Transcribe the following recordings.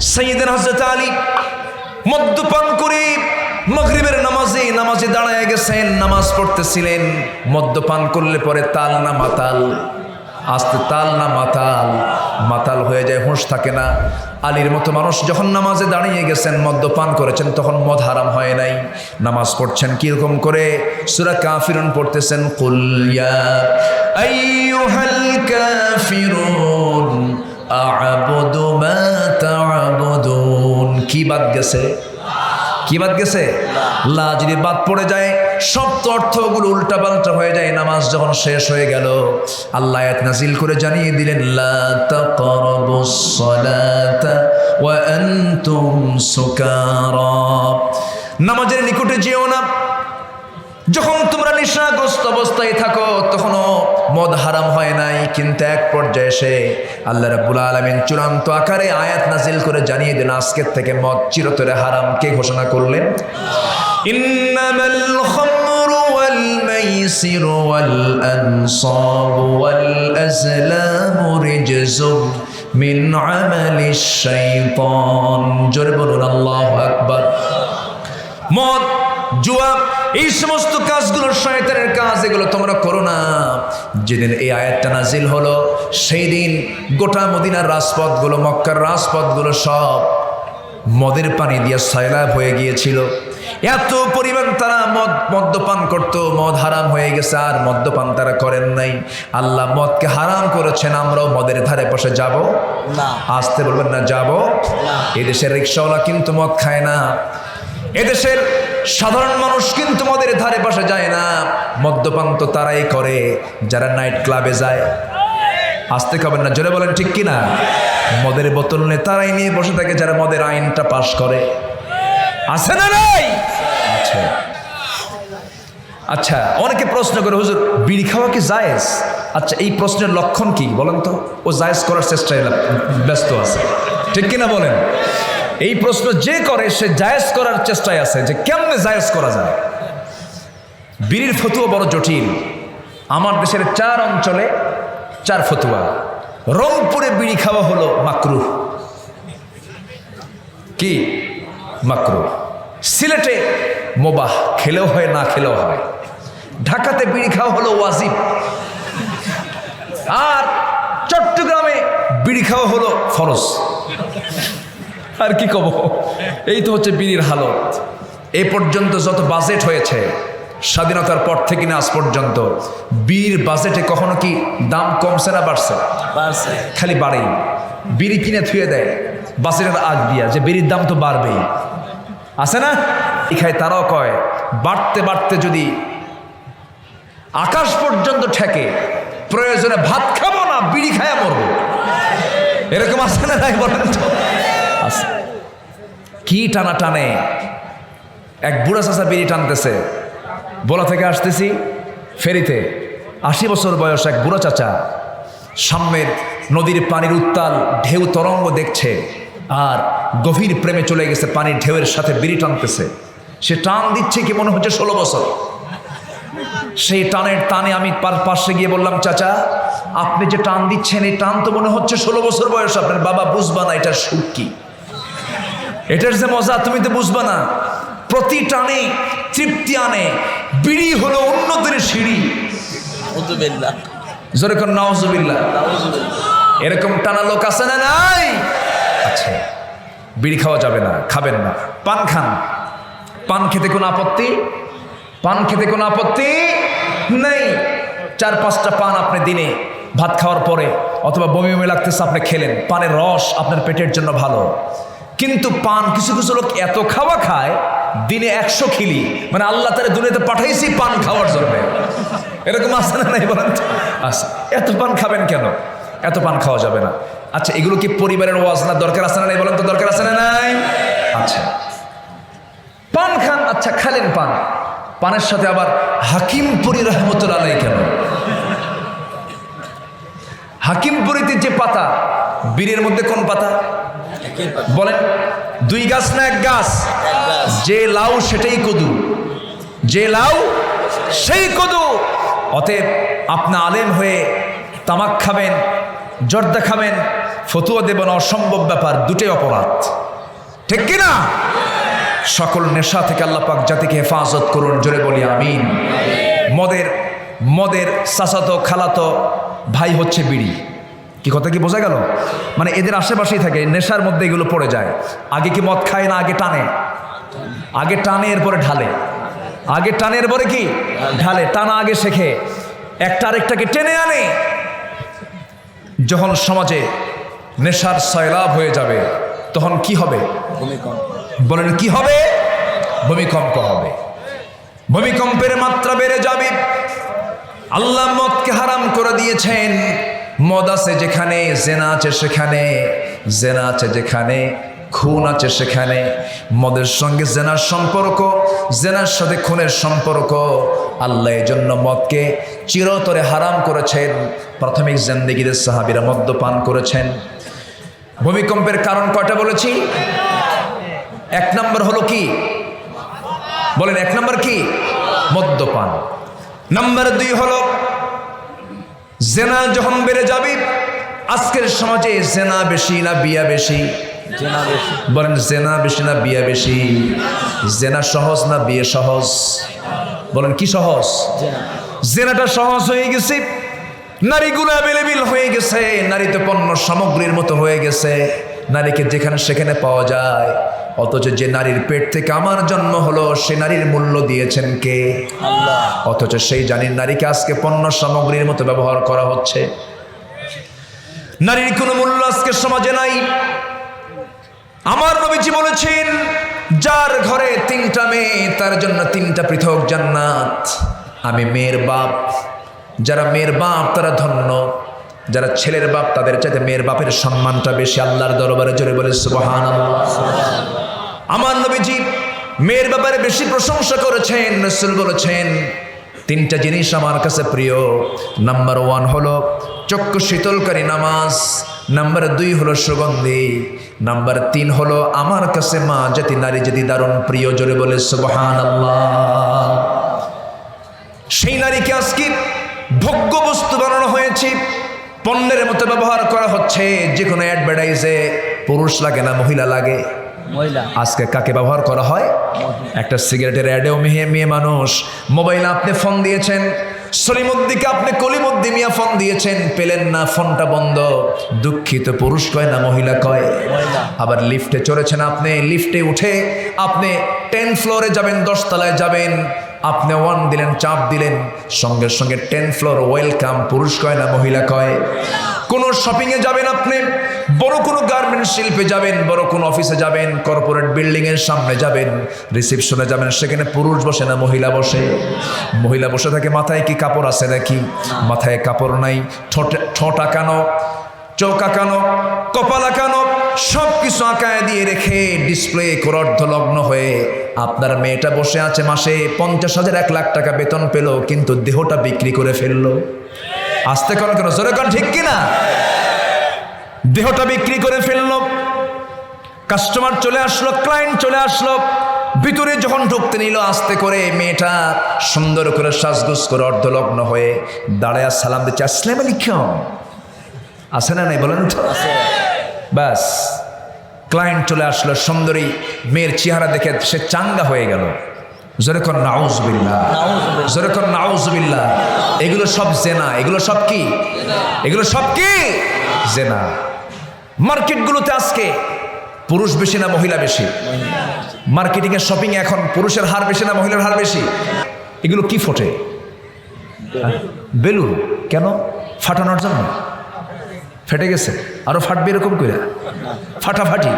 সৈয়দিন হজরত আলী মদ্যপান করে মগরিবের নামাজে নামাজে দাঁড়ায় গেছেন, নামাজ পড়তেছিলেন। মদ্যপান করলে পরে তাল না মাতাল? আস্তে তাল না মাতাল? মাতাল হয়ে যায়, হুঁশ থাকে না। আলীর মতো মানুষ যখন নামাজে দাঁড়িয়ে গেছেন, মদ্যপান করেছেন, তখন মদ হারাম হয় নাই। নামাজ পড়ছেন কীরকম করে? সুরা কাফিরুন পড়তেছেন কুলিয়া আ'বুদু মা কি বাদ গেছে? কি বাদ গেছে? লা, যদি বাদ পড়ে যায়, সব তো অর্থগুলো উল্টা পাল্টা হয়ে যায়, নামাজ যখন শেষ হয়ে গেল, আল্লাহ আয়াত নাজিল করে জানিয়ে দিলেন, লা তাকরাবুস সালাতা ওয়া আনতুম নামাজের নিকটে যেও না যখন তোমরা নেশাগ্রস্ত অবস্থায় থাকো, তখনও মদ হারাম হয় নাই। কিন্তু এক পর্যায়ে এসে আল্লাহ রাব্বুল আলামিন চূড়ান্ত আকারে আয়াত নাজিল করে জানিয়ে দিন আজকের থেকে মদ চিরতরে হারাম। কে ঘোষণা করলেন? ওয়াল আজলামু রিজসুম মিন আমালিশ শাইতান জোরে বলুন, আল্লাহু আকবার। মদ এই সমস্ত কাজগুলো শয়তানের কাজ এগুলো তোমরা করো না। যেদিন এই আয়াতটা নাজিল হলো সেই দিন গোটা মদিনার রাজপথগুলো মক্কার রাজপথগুলো সব মদের পানি দিয়ে সয়লাভ হয়ে গিয়েছিল। এত পরিমাণ তারা মদ মদ্যপান করত মদ হারাম হয়ে গেছে আর মদ্যপান তারা করেন নাই। আল্লাহ মদকে হারাম করেছেন আমরাও মদের ধারে বসে যাব। না। আসতে বলবেন না যাব। এদেশের রিক্সাওয়ালা কিন্তু মদ খায় না। এদেশের সাধারণ মানুষ কিন্তু মদের ধারে পাশে যায় না। মদ্যপান তো তারাই করে, যারা নাইট ক্লাবে যায়। আসতে খাবেন না, জোরে বলেন ঠিক কি না মদের বোতল নিয়ে তারাই নিয়ে বসে থাকে যারা মদের আইনটা পাশ করে। আছে না নাই? আচ্ছা আচ্ছা অনেকে প্রশ্ন করে, হুজুর, বিড়ি খাওয়া কি জায়েজ? আচ্ছা এই প্রশ্নের লক্ষণ কি বলেন তো? ও জায়েজ করার চেষ্টায় ব্যস্ত আছে। ঠিক কিনা বলেন? এই প্রশ্ন যে করে, সে জায়েজ করার চেষ্টায় আছে যে কেমনে জায়েজ করা যায়? বিড়ির ফতুয়া বড় জটিল। আমার দেশের চার অঞ্চলে চার ফতুয়া। রংপুরে বিড়ি খাওয়া হলো মাকরু কি? মাকরুহ। সিলেটে মোবাহ, খেলেও হয়, না খেলেও হয় ঢাকাতে বিড়ি খাওয়া হলো ওয়াজিব। আর চট্টগ্রামে বিড়ি খাওয়া হলো ফরজ। আর কি কব? এই তো হচ্ছে বিড়ির হালত। এ পর্যন্ত যত বাজেট হয়েছে স্বাধীনতার পর থেকে না আজ পর্যন্ত বীর বাজেটে কখনো কি দাম কমছে না বাড়ছে? পারছে খালি বাড়েই। বিড়ি কিনে থুয়ে দেয় বাজেটের আগ দিয়া যে বিড়ির দাম তো বাড়বেই। আছে না? এখানে তারাও কয় বাড়তে বাড়তে যদি আকাশ পর্যন্ত ঠেকে প্রয়োজনে ভাত খাব না বিড়ি খায়া মরবো। এরকম আছে না নাই বলেন তো? কি টানা টানে? এক বুড়া চাষা বিড়ি টানতেছে। বলা থেকে আসতেছি ফেরিতে। আশি বছর বয়স এক বুড়ো চাচা। সামনের নদীর পানির উত্তাল, ঢেউ তরঙ্গ দেখছে। আর গভীর প্রেমে চলে গেছে পানির ঢেউয়ের সাথে বিড়ি টানতেছে। সে টান দিচ্ছে কি মনে হচ্ছে ষোলো বছর? সেই টানের টানে আমি পাশে গিয়ে বললাম, চাচা, আপনি যে টান দিচ্ছেন, এই টান তো মনে হচ্ছে ষোলো বছর বয়স। আপনার বাবা বুঝবা না, এটা সুখ কি? এটার যে মজা তুমি তো বুঝবা না। প্রতি টানে তৃপ্তি আনে বিড়ি হলো উন্নতির সিঁড়ি। জোরে কোন নওয়াজুবিল্লাহ এরকম টানা লোক আছে না নাই? আচ্ছা বিড়ি খাওয়া যাবে না খাবেন না। পান খান। পান খেতে কোনো আপত্তি? পান খেতে কোনো আপত্তি নেই। চার পাঁচটা পান আপনি দিনে ভাত খাওয়ার পরে অথবা বমি বমি লাগতেছে আপনি খেলেন। পানের রস আপনার পেটের জন্য ভালো। কিন্তু পান, কিছু কিছু লোক এত খাওয়া খায়, দিনে একশো খিলি। মানে আল্লাহ তারা দুনিয়াতে পাঠাইছি পান খাওয়ার জন্য। এরকম আছে না নাই বলেন? আচ্ছা এত পান খাবেন কেন? এত পান খাওয়া যাবে না। আচ্ছা এগুলো কি পরিবারের ওয়াজ না দরকার আছে না নাই বলেন তো? দরকার আছে না নাই? আচ্ছা। পান খান আচ্ছা খালেন পান। পানের সাথে আবার হাকিমপুরি রহমতুল্লাহ কেন? হাকিমপুরিতে যে পাতা, বীরের মধ্যে কোন পাতা? বলেন, দুই গাছ না এক গাছ? যে লাউ সেটাই কদু। যে লাউ সেই কদু। অতএব আপনি আলেম হয়ে তামাক খাবেন, জর্দা খাবেন, ফতুয়া দেবেন অসম্ভব ব্যাপার, দুটোই অপরাধ। ঠিক কি না সকল নেশা থেকে আল্লাহ পাক জাতিকে হেফাজত করুন, জোরে বলি, আমিন। মদের মদের চাচাতো, খালাতো ভাই হচ্ছে বিড়ি। কি কথা কি বোঝা গেল? মানে এদের আশেপাশেই থাকে নেশার মধ্যে এগুলো পড়ে যায়। আগে কি মদ খায় না আগে টানে? আগে টানে এরপরে ঢালে। আগে টানে এরপরে কি? ঢালে টানা আগে শেখে। একটা আরেকটাকে টেনে আনে। যখন সমাজে নেশার সয়লাভ হয়ে যাবে তখন কি হবে? বলেন কি হবে? ভূমিকম্প হবে। ভূমিকম্পের মাত্রা বেড়ে যাবে। আল্লাহ মদকে হারাম করে দিয়েছেন। মদ আছে যেখানে, জেনা আছে সেখানে, জেনা আছে যেখানে, খুন আছে সেখানে। মদের সঙ্গে জেনার সম্পর্ক, জেনার সাথে খুনের সম্পর্ক। আল্লাহ এই জন্য মদকে চিরতরে হারাম করেছেন। প্রাথমিক জেন্দিগিদের সাহাবিরা মদ্যপান করেছেন। ভূমিকম্পের কারণ কটা বলেছি? এক নম্বর হলো কি? বলেন, এক নম্বর কি? মদ্যপান নাম্বার দুই হলো জেনা যখন বেড়ে যাবে আজকের সমাজে জেনা বেশি না বিয়া বেশি? বলেন জেনা বেশি না বিয়া বেশি? জেনা সহজ না বিয়ে সহজ? বলেন কি সহজ? জেনাটা সহজ হয়ে গেছে নারীগুলো অ্যাভেলেবেল হয়ে গেছে নারী তো পণ্য সামগ্রীর মতো হয়ে গেছে। নারীকে যেখানে সেখানে পাওয়া যায়। অথচ যে নারীর পেট থেকে আমার জন্ম হলো সে নারীর মূল্য দিয়েছেন কে? আল্লাহ। অথচ সেই জানির নারীকে আজকে পণ্য সামগ্রীর মতো ব্যবহার করা হচ্ছে। নারীর কোনো মূল্য আজকে সমাজে নাই। আমার নবীজি বলেছেন যার ঘরে তিনটা মেয়ে তার জন্য তিনটা পৃথক জান্নাত। আমি মেয়ের বাপ। যারা মেয়ের বাপ তারা ধন্য। যারা ছেলের বাপ, তাদের চাইতে মেয়ের বাপের সম্মানটা বেশি আল্লাহর দরবারে জোরে বলে সুবহান আমার নবীজি মেয়ের ব্যাপারে বেশি প্রশংসা করেছেন, রসুল বলেছেন, তিনটা জিনিস আমার কাছে প্রিয়। নাম্বার ওয়ান হলো চক্ষু শীতলকারী নামাজ, নাম্বার দুই হলো সুগন্ধি, নাম্বার তিন হলো আমার কাছে মা জাতি নারী জাতি দারুণ প্রিয়, জোরে বলে সুবহান সেই নারীকে আজকে ভোগ্য বস্তু বানানো পণ্যের মতো ব্যবহার করা হচ্ছে যে কোনো অ্যাডভার্টাইজে পুরুষ লাগে না মহিলা লাগে। আজকে কাকে ব্যবহার করা হয়? একটা সিগারেটের অ্যাডেও মেহে মেয়ে মানুষ। মোবাইলে আপনি ফোন দিয়েছেন সলিমুদ্দিকে আপনি কলিমুদ্দি মিয়া ফোন দিয়েছেন পেলেন না ফোনটা বন্ধ। দুঃখিত পুরুষ কয় না মহিলা কয়? আবার লিফটে চড়েছেন আপনি লিফটে উঠে আপনি টেন ফ্লোরে যাবেন দশতলায় যাবেন। আপনি ওয়ান দিলেন, চাপ দিলেন, সঙ্গে সঙ্গে টেন ফ্লোর ওয়েলকাম পুরুষ কয় না মহিলা কয়, কোনো শপিংয়ে যাবেন আপনি, বড় কোনো গার্মেন্ট শিল্পে যাবেন, বড় কোনো অফিসে যাবেন কর্পোরেট বিল্ডিং এর সামনে যাবেন রিসেপশনে যাবেন, সেখানে পুরুষ বসে না মহিলা বসে? মহিলা বসে থাকে, মাথায় কি কাপড় আছে নাকি? মাথায় কাপড় নাই, ঠোঁটে ঠোঁট আঁকানো, চোখ আঁকানো, কপাল আঁকানো সব কিছু আঁকায় দিয়ে রেখে ডিসপ্লে লগ্ন হয়ে আপনার মেয়েটা বসে আছে মাসে পঞ্চাশ হাজার এক লাখ টাকা বেতন পেল, কিন্তু দেহটা বিক্রি করে ফেলল। আসতে কোন কেন? জোরে কোন, ঠিক কিনা? দেহটা বিক্রি করে ফেলল। কাস্টমার চলে আসলো ক্লায়েন্ট চলে আসলো। ভিতরে যখন ঢুকতে নিল, আস্তে করে মেয়েটা সুন্দর করে সাজগুজ করে অর্ধলগ্ন হয়ে দাঁড়ায়, সালাম দিচ্ছে আসলে আসসালাম আলাইকুম। আছে না নাই? বলেন তো। ব্যাস ক্লায়েন্ট চলে আসলো সুন্দরী মেয়ের চেহারা দেখে সে চাঙ্গা হয়ে গেল। যেরকম নাউজবিল্লা। যেরকম নাউজবিল্লা এগুলো সব জেনা। এগুলো সব কি? এগুলো সব কি? জেনা। মার্কেটগুলোতে আজকে পুরুষ বেশি না মহিলা বেশি? মার্কেটিং এর শপিং এখন পুরুষের হার বেশি না মহিলার হার বেশি? এগুলো কি ফোটে? বেলুন। কেন? ফাটানোর জন্য? ফেটে গেছে? আরও ফাটবে এরকম করে ফাটাফাটি।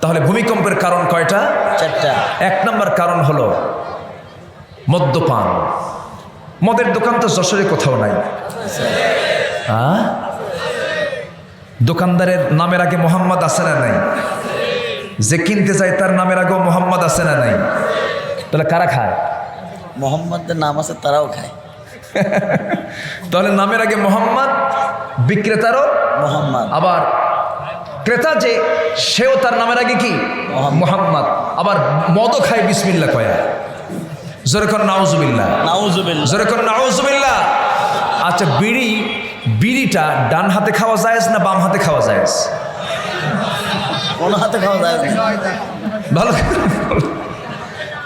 তাহলে ভূমিকম্পের কারণ কয়টা? চারটা। এক নম্বর কারণ হলো মদ্যপান। মদের দোকান তো যশোরে কোথাও নাই। আ? দোকানদারের নামের আগে মোহাম্মদ আছে না নাই? যে কিনতে যায় তার নামের আগেও মোহাম্মদ আছে না নাই? তাহলে কারা খায়? মোহাম্মদের নাম আছে তারাও খায়। তাহলে নামের আগে মোহাম্মদ বিক্রেতারও মোহাম্মদ। আবার ক্রেতা যে সেও তার নামের আগে কি? মোহাম্মদ। আবার মদও খায় বিসমিল্লা কয়া। যেরকম নাউজুবিল্লা নাউজুবিল্লাহ। যেরকম নাউজুবিল্লা আচ্ছা বিড়ি বিড়িটা ডান হাতে খাওয়া যায় না বাম হাতে খাওয়া যায়? কোনো হাতে খাওয়া যায় ভালো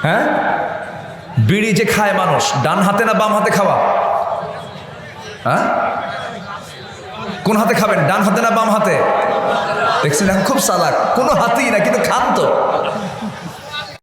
হ্যাঁ? বিড়ি যে খায় মানুষ ডান হাতে না বাম হাতে খাওয়া? হ্যাঁ? কোন হাতে খাবেন? ডান হাতে না বাম হাতে? দেখছেন খুব সালাক। কোনো হাতেই না, কিন্তু খান তো।